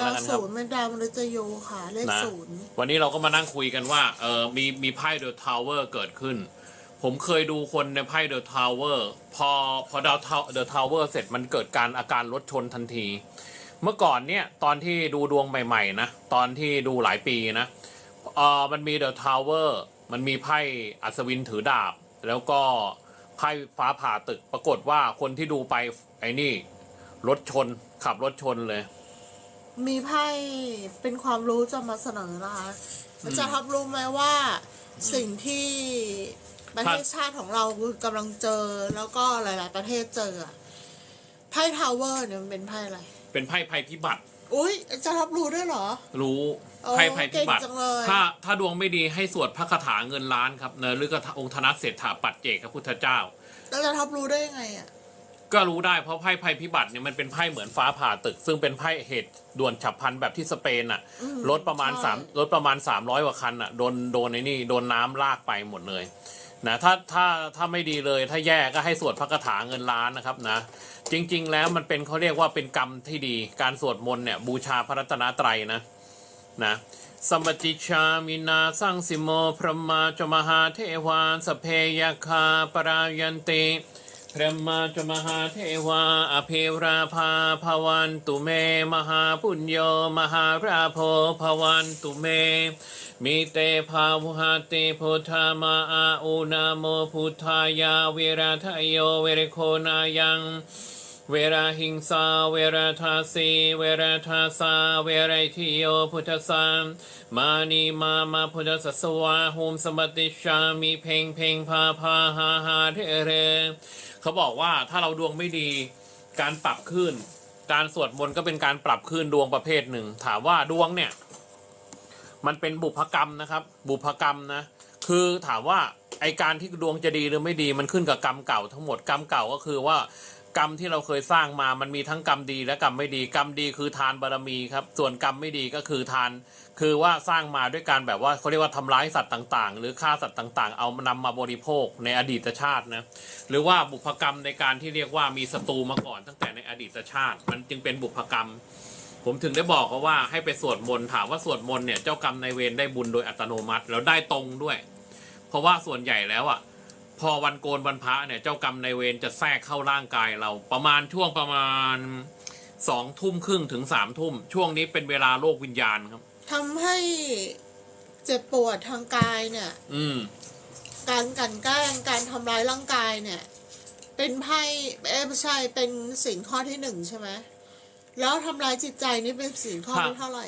ดาแล้ววกันคศูรับนย์เป็นดาวมฤตยูค่ะเลขนะศูนย์วันนี้เราก็มานั่งคุยกันว่าเออมีมีไพ่เดอะทาวเวอร์เกิดขึ้น ผมเคยดูคนในไพ่เดอะทาวเวอร์พอพอดาวเดอะทาวเวอร์เสร็จมันเกิดการอาการรถชนทันที เมื่อก่อนเนี่ยตอนที่ดูดวงใหม่ๆนะตอนที่ดูหลายปีนะเออมันมีเดอะทาวเวอร์มันมีไพ่อัศวินถือดาบ แล้วก็ไพ่ฟ้าผ่าตึกปรากฏว่าคนที่ดูไปไอ้นี่รถชนขับรถชนเลย มีไพ่เป็นความรู้จะมาเสนอนะคะอาจารย์ครับรู้ไหมว่าสิ่งที่ประเทศชาติของเรากำลังเจอแล้วก็หลาย ๆ ประเทศเจออะไพ่ทาวเวอร์เนี่ยมันเป็นไพ่อะไร เป็นไพ่ภัยพิบัติ อุ้ยอาจารย์รับรู้ด้วยเหรอ รู้โอ้ไพ่ภัยพิบัติเก่งจังเลยถ้าถ้าดวงไม่ดีให้สวดพระคาถาเงินล้านครับเนรหรือก็องค์ธนเศรษฐาปัจเจกพระพุทธเจ้าแล้วอาจารย์รับรู้ได้ยังไงอะ ก็รู้ได้เพราะไพ่ภัยพิบัติเนี่ยมันเป็นไพ่เหมือนฟ้าผ่าตึก ซึ่งเป็นไพ่เหตุด่วนฉับพลันแบบที่สเปนอะอืมรถประมาณใช่ สามรถประมาณ 300กว่าคันอะโดนโดนในนี่โดนน้ำลากไปหมดเลยนะถ้าถ้าถ้าไม่ดีเลยถ้าแย่ก็ให้สวดพระคาถาเงินล้านนะครับนะ จริง ๆ แล้วมันเป็นเขาเรียกว่าเป็นกรรมที่ดีการสวดมนต์เนี่ยบูชาพระรัตนตรัยนะนะสมติชามินาสังสิโมพระมาจมหาเทวานสพเพยคาปรายันติ พระมาจมหาเทวาอภิราภาภวันตุเม มหาปุญโยมหาราโพภวันตุเมมิเตภาวุหาติพุทธามาอาอุนาโมพุทธายาเวราทายโยเวรโคนายังเวราหิงสาเวราทาสีเวราทาสาเวรทิโยพุทธสามมานีมามาพุทธสสวาหุมสมติชามีเพลงเพลงพาพาหาหาเทเร เขาบอกว่าถ้าเราดวงไม่ดีการปรับขึ้น การสวดมนต์ก็เป็นการปรับขึ้นดวงประเภทหนึ่ง ถามว่าดวงเนี่ย มันเป็นบุพกรรมนะครับ บุพกรรมนะ คือถามว่าไอการที่ดวงจะดีหรือไม่ดีมันขึ้นกับกรรมเก่าทั้งหมดกรรมเก่าก็คือว่า กรรมที่เราเคยสร้างมามันมีทั้งกรรมดีและกรรมไม่ดีกรรมดีคือทานบารมีครับ ส่วนกรรมไม่ดีก็คือทาน คือว่าสร้างมาด้วยการแบบว่าเขาเรียกว่าทำร้ายสัตว์ต่างๆ หรือฆ่าสัตว์ต่างๆ เอานำมาบริโภคในอดีตชาตินะหรือว่าบุพกรรมในการที่เรียกว่ามีศัตรูมาก่อนตั้งแต่ในอดีตชาติ มันจึงเป็นบุพกรรม ผมถึงได้บอกเขาว่าให้ไปสวดมนต์ถามว่าสวดมนต์เนี่ยเจ้ากรรมนายเวรได้บุญโดยอัตโนมัติแล้วได้ตรงด้วย เพราะว่าส่วนใหญ่แล้วอะ พอวันโกนวันพระเนี่ยเจ้ากรรมนายเวรจะแทรกเข้าร่างกายเราประมาณช่วงประมาณสองทุ่มครึ่งถึงสามทุ่มช่วงนี้เป็นเวลาโลกวิญญาณครับทำให้เจ็บปวดทางกายเนี่ย อืม การกลันแกล้งการทำร้ายร่างกายเนี่ย เป็นไพ่เอ้ยไม่ใช่เป็นสินข้อที่หนึ่งใช่ไหมแล้วทำร้ายจิตใจนี่เป็นสินข้อที่เท่าไหร่